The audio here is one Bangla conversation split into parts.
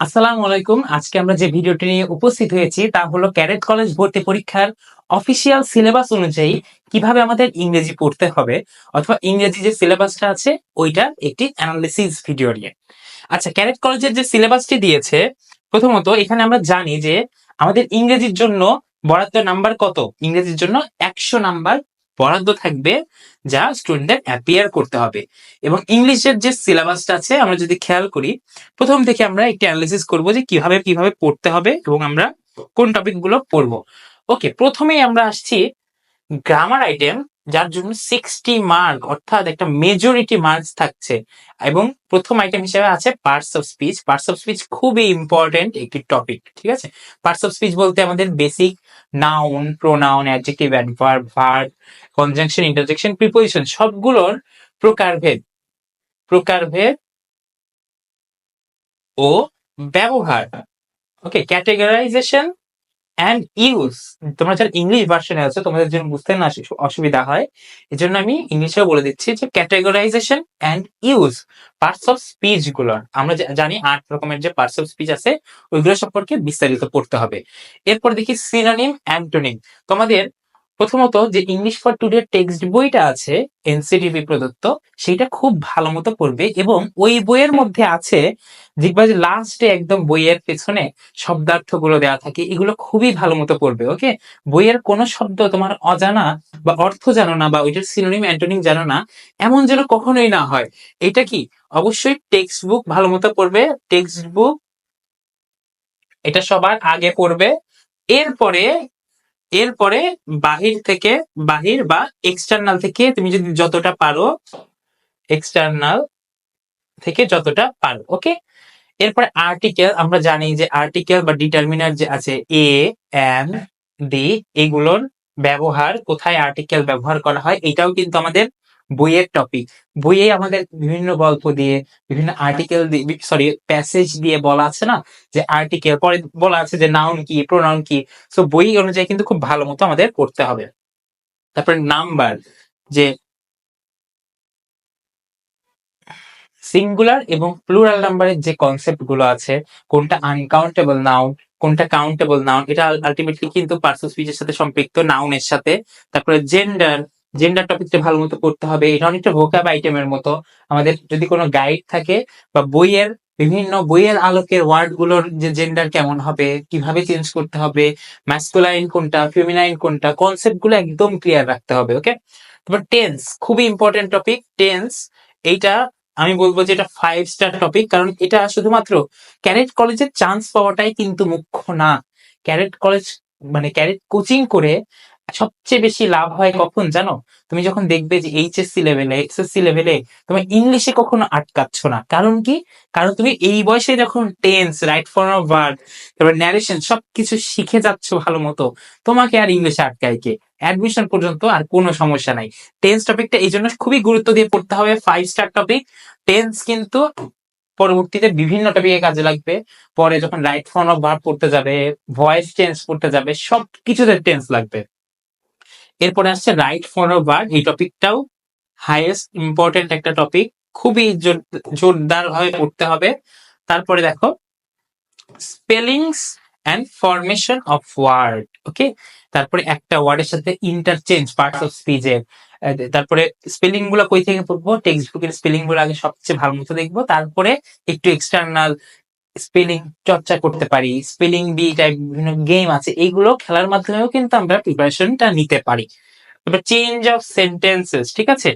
আসসালামু আলাইকুম। আজকে আমরা যে ভিডিওটি নিয়ে উপস্থিত হয়েছি তা হলো ক্যারেট কলেজ ভর্তি পরীক্ষার অফিসিয়াল সিলেবাস অনুযায়ী কীভাবে আমাদের ইংরেজি পড়তে হবে অথবা ইংরেজি যে সিলেবাসটা আছে ওইটার একটি অ্যানালিসিস ভিডিও নিয়ে। আচ্ছা ক্যারেট কলেজের যে সিলেবাসটি দিয়েছে, প্রথমত এখানে আমরা জানি যে আমাদের ইংরেজির জন্য বরাদ্দ নাম্বার কত? ইংরেজির জন্য একশো নাম্বার বরাদ্দ থাকবে যা স্টুডেন্টদের অ্যাপিয়ার করতে হবে। এবং ইংলিশের যে সিলেবাসটা আছে, আমরা যদি খেয়াল করি, প্রথম থেকে আমরা একটি অ্যানালিসিস করব যে কীভাবে কীভাবে পড়তে হবে এবং আমরা কোন টপিকগুলো পড়ব। ওকে প্রথমেই আমরা আসছি গ্রামার আইটেম যার জন্য সিক্সটি মার্ক অর্থাৎ একটা মেজরিটি মার্কস থাকছে। এবং প্রথম আইটেম হিসেবে আছে parts of speech parts of speech খুবই ইম্পর্টেন্ট একটি টপিক ঠিক আছে? পার্টস অফ স্পিচ বলতে আমাদের basic noun pronoun adjective adverb verb conjunction interjection preposition সবগুলোর প্রকারভেদ প্রকারভেদ ও ব্যবহার। ওকে ক্যাটেগরাইজেশন অ্যান্ড ইউজ তোমরা যারা ইংলিশ ভার্সনে আছে, তোমাদের জন্য বুঝতে না অসুবিধা হয়। এই জন্য আমি ইংলিশেও বলে দিচ্ছি যে categorization and use parts of স্পিচগুলো। আমরা জানি আট রকমের যে পার্টস অফ স্পিচ আছে, ওইগুলো সম্পর্কে বিস্তারিত পড়তে হবে। এরপর দেখি সিনোনিম অ্যান্টোনিম তোমাদের প্রথমত যে ইংলিশ ফর টুডে টেক্সট বইটা আছে এনসিটিভি প্রদত্ত সেটা খুব ভালো মতো পড়বে এবং ওই বইয়ের মধ্যে আছে দেখবা যে লাস্টে একদম বইয়ের পেছনে শব্দার্থগুলো দেওয়া থাকে, এগুলো খুবই ভালো মতো পড়বে ওকে বইয়ের কোনো শব্দ তোমার অজানা বা অর্থ জানো না বা ওইটার সিনোনিম অ্যান্টোনিম জানো না, এমন যেন কখনোই না হয়। এটা কি? অবশ্যই টেক্সট বুক ভালো মতো পড়বে টেক্সট বুক এটা সবার আগে পড়বে, এরপরে এরপরে বাহির থেকে, বাহির বা এক্সটার্নাল থেকে তুমি যদি যতটা পারো এক্সটার্নাল থেকে যতটা পারো ওকে এরপরে আর্টিকেল আমরা জানি যে আর্টিকেল বা ডিটারমিনার যে আছে এ এন ডি এগুলোর ব্যবহার, কোথায় আর্টিকেল ব্যবহার করা হয়, এটাও কিন্তু আমাদের বইয়ের টপিক বইয়ে আমাদের বিভিন্ন গল্প দিয়ে, বিভিন্ন আর্টিকেল দিয়ে সরি প্যাসেজ দিয়ে বলা আছে না? যে আর্টিকেল পরে বলা আছে যে নাউন কি প্রোনাউন কি। সো বই অনুযায়ী কিন্তু খুব ভালো মতো আমাদের পড়তে হবে। তারপরে নাম্বার যে সিঙ্গুলার এবং প্লুরাল নাম্বারের যে কনসেপ্টগুলো আছে, কোনটা আনকাউন্টেবল নাউন কোনটা কাউন্টেবল নাউন এটা আলটিমেটলি কিন্তু পার্সোনাল স্পিচের সাথে সম্পৃক্ত নাউনের সাথে। তারপরে জেন্ডার জেন্ডার টপিকটা ভালো মতো করতে হবে, এটা অনেকটা ভোকাব আইটেমের মতো। আমাদের যদি কোনো গাইড থাকে বা বইয়ের বিভিন্ন বইয়ের আলোকের ওয়ার্ডগুলোর যে জেন্ডার কেমন হবে, কীভাবে চেঞ্জ করতে হবে ম্যাসকুলাইন কোনটা ফিউমিনাইন কোনটা কনসেপ্টগুলো একদম ক্লিয়ার রাখতে হবে ওকে তারপর টেন্স খুবই ইম্পর্টেন্ট টপিক টেন্স এইটা আমি বলব যে এটা ফাইভ স্টার টপিক কারণ এটা শুধুমাত্র ক্যারেট কলেজের চান্স পাওয়াটাই কিন্তু মুখ্য না। ক্যারেট কলেজ মানে ক্যারেট কোচিং করে সবচেয়ে বেশি লাভ হয় কখন জানো? তুমি যখন দেখবে যে এইচএসসি লেভেলে এসএসসি লেভেলে তুমি ইংলিশে কখনো আটকাচ্ছ না। কারণ কি? কারণ তুমি এই বয়সে যখন tense right form of verb তারপর ন্যারেশন সবকিছু শিখে যাচ্ছ ভালো মতো, তোমাকে আর ইংলিশে আটকায় কে? অ্যাডমিশন পর্যন্ত আর কোনো সমস্যা নাই। টেন্স টপিকটা এই জন্য খুবই গুরুত্ব দিয়ে পড়তে হবে ফাইভ স্টার টপিক টেন্স কিন্তু পরবর্তীতে বিভিন্ন টপিকে কাজে লাগবে। পরে যখন রাইট ফর্ম অফ ভার্ব পড়তে যাবে ভয়েস চেঞ্জ করতে যাবে সব কিছুতে টেন্স লাগবে। এরপরে আসছে রাইট ফর্ম অফ ভার্ব এই টপিকটাও হাইয়েস্ট ইম্পর্টেন্ট একটা টপিক খুবই জোরদার ভাবে পড়তে হবে। তারপরে দেখো spellings and formation of word okay তারপরে একটা ওয়ার্ডের সাথে ইন্টারচেঞ্জ পার্টস অফ স্পিচের তারপরে স্পেলিংগুলো কই থেকে পড়ব? টেক্সট বুকের স্পেলিংগুলো আগে সবচেয়ে ভালো মতো দেখব। তারপরে একটু এক্সটার্নাল স্পেলিং চর্চা করতে পারি স্পেলিং বি টাইপ বিভিন্ন গেম আছে, এইগুলো খেলার মাধ্যমেও কিন্তু আমরা প্রিপারেশনটা নিতে পারি। তারপর চেঞ্জ অফ সেন্টেন্সেস ঠিক আছে?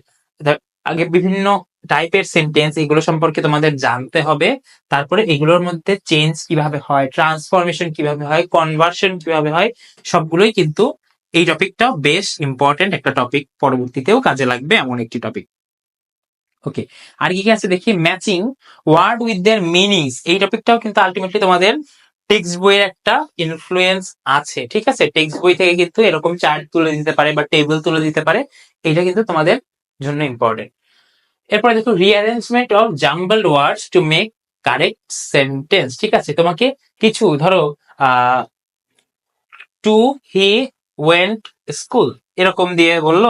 আগে বিভিন্ন টাইপের সেন্টেন্স এগুলো সম্পর্কে তোমাদের জানতে হবে, তারপরে এগুলোর মধ্যে চেঞ্জ কীভাবে হয় ট্রান্সফরমেশন কীভাবে হয় কনভার্সন কীভাবে হয়, সবগুলোই কিন্তু এই টপিকটা বেশ ইম্পর্টেন্ট একটা টপিক পরবর্তীতেও কাজে লাগবে এমন একটি টপিক ওকে আর কি কি আছে দেখি? Matching word with their meanings এই টপিকটাও কিন্তু আলটিমেটলি তোমাদের টেক্সট বইয়ের একটা ইনফ্লুয়েন্স আছে, ঠিক আছে? টেক্সট বই থেকে কিন্তু এরকম চার্ট তুলে দিতে পারে বা টেবিল তুলে দিতে পারে। এটা কিন্তু তোমাদের জন্য ইম্পর্টেন্ট এরপরে দেখো rearrangement of jumble words to make correct sentence ঠিক আছে? তোমাকে কিছু, ধরো টু হি ওয়েন্ট স্কুল এরকম দিয়ে বলল।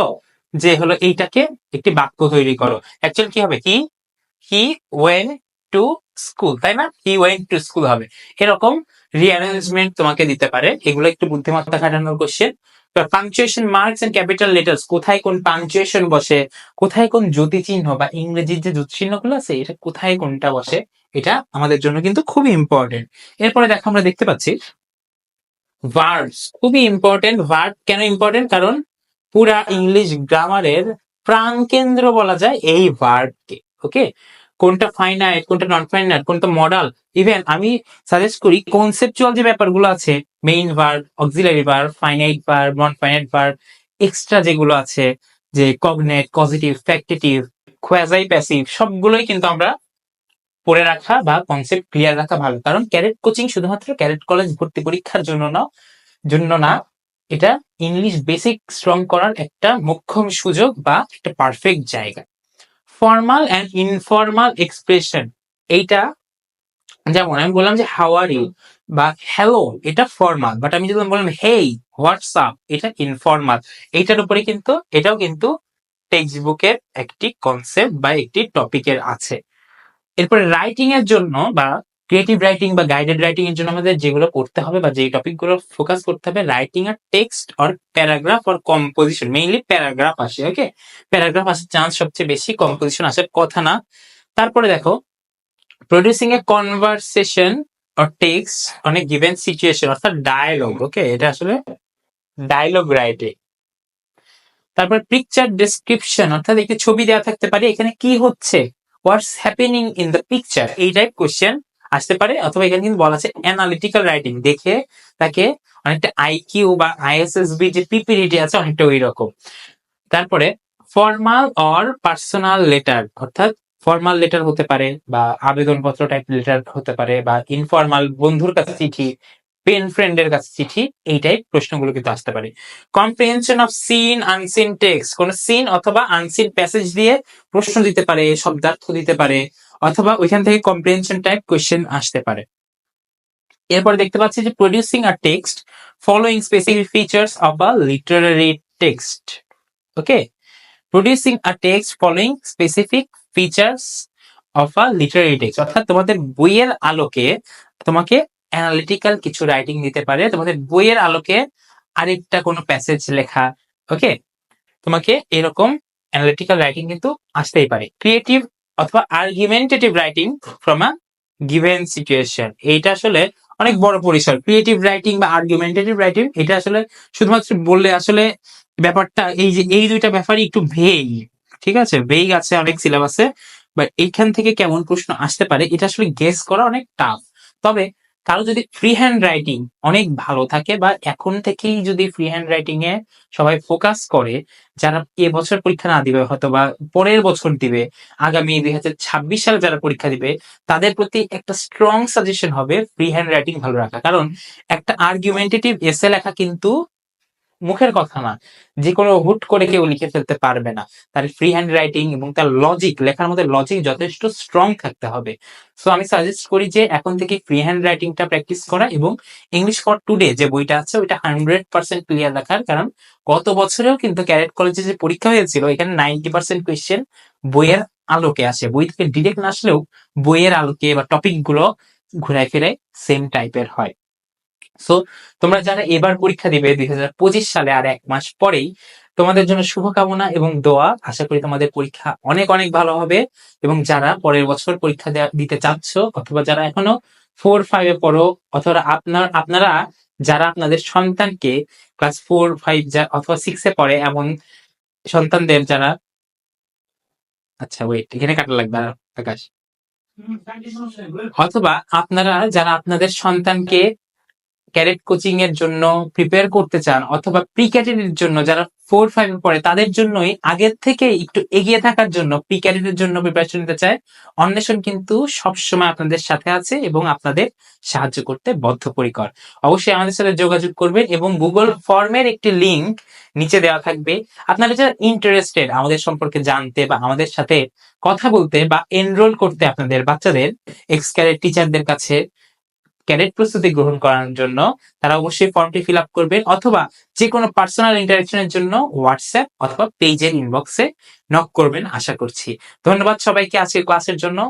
যে হলো এইটাকে একটি বাক্য তৈরি করো। অ্যাকচুয়ালি কি হবে? He he went to school তাই না? হি ওয়েন টু স্কুল হবে। এরকম রিঅ্যারেঞ্জমেন্ট তোমাকে দিতে পারে। এগুলো একটু বুদ্ধিমত্তা খাটানোর question punctuation marks and capital letters কোথায় কোন পাংচুয়েশন বসে? কোথায় কোন জ্যোতি চিহ্ন বা ইংরেজির যে চিহ্নগুলো আছে, এটা কোথায় কোনটা বসে? এটা আমাদের জন্য কিন্তু খুবই ইম্পর্টেন্ট এরপরে দেখো আমরা দেখতে পাচ্ছি ভার্বস খুবই ইম্পর্টেন্ট ভার্ব কেন ইম্পর্টেন্ট কারণ পুরা ইংলিশ গ্রামারের প্রাণকেন্দ্র বলা যায় এই ভার্বকে ওকে কোনটা ফাইনাইট কোনটা নন ফাইনাইট কোনটা মডাল ইভেন আমি সাজেস্ট করি কনসেপচুয়াল যে ব্যাপারগুলো আছে main verb auxiliary verb finite verb non finite verb extra যেগুলো আছে, যে cognate positive factitive quasi passive সবগুলোই কিন্তু আমরা পড়ে রাখা বা কনসেপ্ট ক্লিয়ার রাখা ভালো। কারণ ক্যারেট কোচিং শুধুমাত্র ক্যারেট কলেজ ভর্তি পরীক্ষার জন্য না জন্য না, এটা ইংলিশ বেসিক স্ট্রং করার একটা মোক্ষম সুযোগ বা একটা পারফেক্ট জায়গা। ফর্মাল অ্যান্ড ইনফর্মাল এক্সপ্রেশন এইটা যেমন আমি বললাম যে হাউ আর ইউ বা হ্যালো এটা ফর্মাল বাট আমি যদি বললাম হেই হোয়াটসঅ্যাপ এটা ইনফর্মাল এইটার উপরে কিন্তু, এটাও কিন্তু টেক্সট বুকের একটি কনসেপ্ট বা একটি টপিকের আছে। এরপরে রাইটিং এর জন্য বা ক্রিয়েটিভ রাইটিং বা গাইডেড রাইটিং এর জন্য আমাদের যেগুলো করতে হবে বা যে টপিকগুলো ফোকাস করতে হবে writing R text or paragraph or composition mainly paragraph আসে ওকে প্যারাগ্রাফ আসার চান্স সবচেয়ে বেশি কম্পোজিশন আসার কথা না। তারপরে দেখো producing a conversation or text on a given situation অর্থাৎ ডায়ালগ ওকে এটা আসলে ডায়লগ রাইটিং তারপর পিকচার ডেসক্রিপশন অর্থাৎ একটি ছবি দেওয়া থাকতে পারে। এখানে কি হচ্ছে? What's happening in the picture এই টাইপ কোশ্চেন আসতে পারে, অথবা এখানে কিন্তু বলা আছে অ্যানালিটিক্যাল রাইটিং দেখে তাকে অনেকটা আইকিউ বা আইএসএসবি যে পিপিডিটি আছে অনেকটা ওই রকম তারপরে ফর্মাল অর পার্সোনাল লেটার অর্থাৎ ফর্মাল লেটার হতে পারে বা আবেদনপত্র টাইপ লেটার হতে পারে বা ইনফর্মাল বন্ধুর কাছে চিঠি পেন ফ্রেন্ডের কাছে চিঠি এই টাইপ প্রশ্নগুলো কিন্তু আসতে পারে। Comprehension of seen unseen text কোন সিন অথবা আনসিন প্যাসেজ দিয়ে প্রশ্ন দিতে পারে, শব্দার্থ দিতে পারে, অথবা ওইখান থেকে কম্প্রিহেনশন টাইপ কোয়েশ্চেন আসতে পারে। এরপর দেখতে পাচ্ছি যে producing a text following specific features of a literary text okay producing a text following specific features of a literary text অর্থাৎ তোমাদের বইয়ের আলোকে তোমাকে অ্যানালিটিক্যাল কিছু রাইটিং দিতে পারে। তোমাদের বইয়ের আলোকে আরেকটা কোনো প্যাসেজ লেখা ওকে তোমাকে এরকম অ্যানালিটিক্যাল রাইটিং কিন্তু আসতেই পারে। ক্রিয়েটিভ অথবা argumentative writing from a given situation এইটা আসলে অনেক বড় পরিসর। ক্রিয়েটিভ রাইটিং বা আর্গুমেন্টেটিভ রাইটিং এটা আসলে শুধুমাত্র বললে আসলে ব্যাপারটা এই যে, এই দুইটা ব্যাপারই একটু ভেই ঠিক আছে? ভেই আছে, অনেক সিলেবাসে বাট এইখান থেকে কেমন প্রশ্ন আসতে পারে, এটা আসলে গেস করা অনেক টাফ তবে কারও যদি ফ্রি হ্যান্ড রাইটিং অনেক ভালো থাকে বা এখন থেকেই যদি ফ্রি হ্যান্ড রাইটিং এ সবাই ফোকাস করে, যারা এবছর বছর পরীক্ষা না দিবে হয়তো বা পরের বছর দিবে, আগামী দুই হাজার ছাব্বিশ সালে যারা পরীক্ষা দিবে, তাদের প্রতি একটা স্ট্রং সাজেশন হবে ফ্রি হ্যান্ড রাইটিং ভালো রাখা। কারণ একটা আর্গুমেন্টেটিভ এসে লেখা কিন্তু মুখের কথা না। যে কোনো হুট করে কেউ লিখে ফেলতে পারবে না। তার ফ্রি হ্যান্ড রাইটিং এবং তার লজিক লেখার মধ্যে লজিক যথেষ্ট স্ট্রং থাকতে হবে। সো আমি সাজেস্ট করি যে এখন থেকে ফ্রি হ্যান্ড রাইটিংটা প্র্যাকটিস করা এবং ইংলিশ ফর টুডে যে বইটা আছে, ওইটা হান্ড্রেড পার্সেন্ট ক্লিয়ার রাখার। কারণ গত বছরেও কিন্তু ক্যারেট কলেজে যে পরীক্ষা হয়েছিল, এখানে নাইনটি পার্সেন্ট কোয়েশ্চেন বইয়ের আলোকে আসে। বই থেকে ডিরেক্ট না আসলেও বইয়ের আলোকে বা টপিকগুলো ঘুরায় ফিরে সেম টাইপের হয়। সো তোমরা যারা এবার পরীক্ষা দিবে দুই হাজার পঁচিশ সালে আর এক মাস পরেই, তোমাদের জন্য শুভকামনা এবং দোয়া। আশা করি তোমাদের পরীক্ষা অনেক অনেক ভালো হবে এবং যারা পরের বছর পরীক্ষা দিতে চাচ্ছ অথবা যারা এখনও ফোর ফাইভে পড়ো অথবা আপনার, আপনারা যারা আপনাদের সন্তানকে ক্লাস ফোর ফাইভ অথবা সিক্সে পড়ে এমন সন্তানদের যারা আচ্ছা ওয়েট এখানে কাটা লাগবে আকাশ। অথবা আপনারা যারা আপনাদের সন্তানকে ক্যারেট কোচিং এর জন্য প্রিপেয়ার করতে চান অথবা প্রি ক্যাডেটের জন্য যারা ফোর ফাইভ পড়ে, তাদের জন্যই আগের থেকে একটু এগিয়ে থাকার জন্য প্রি ক্যাডেটের জন্য প্রিপারেশন নিতে চায়। অন্বেষণ কিন্তু সবসময় আপনাদের সাথে আছে এবং আপনাদের সাহায্য করতে বদ্ধপরিকর। অবশ্যই আমাদের সাথে যোগাযোগ করবেন এবং গুগল ফর্মের একটি লিংক নিচে দেওয়া থাকবে। আপনারা যারা ইন্টারেস্টেড আমাদের সম্পর্কে জানতে বা আমাদের সাথে কথা বলতে বা এনরোল করতে আপনাদের বাচ্চাদের এক্স ক্যারেট টিচারদের কাছে ক্যাডেট প্রস্তুতি গ্রহণ করার জন্য তারা অবশ্যই ফর্মটি ফিল আপ করবেন অথবা যে কোনো পার্সোনাল ইন্টারাকশনের জন্য হোয়াটসঅ্যাপ অথবা পেজের ইনবক্সে নক করবেন, আশা করছি। ধন্যবাদ সবাইকে আজকের ক্লাসের জন্য।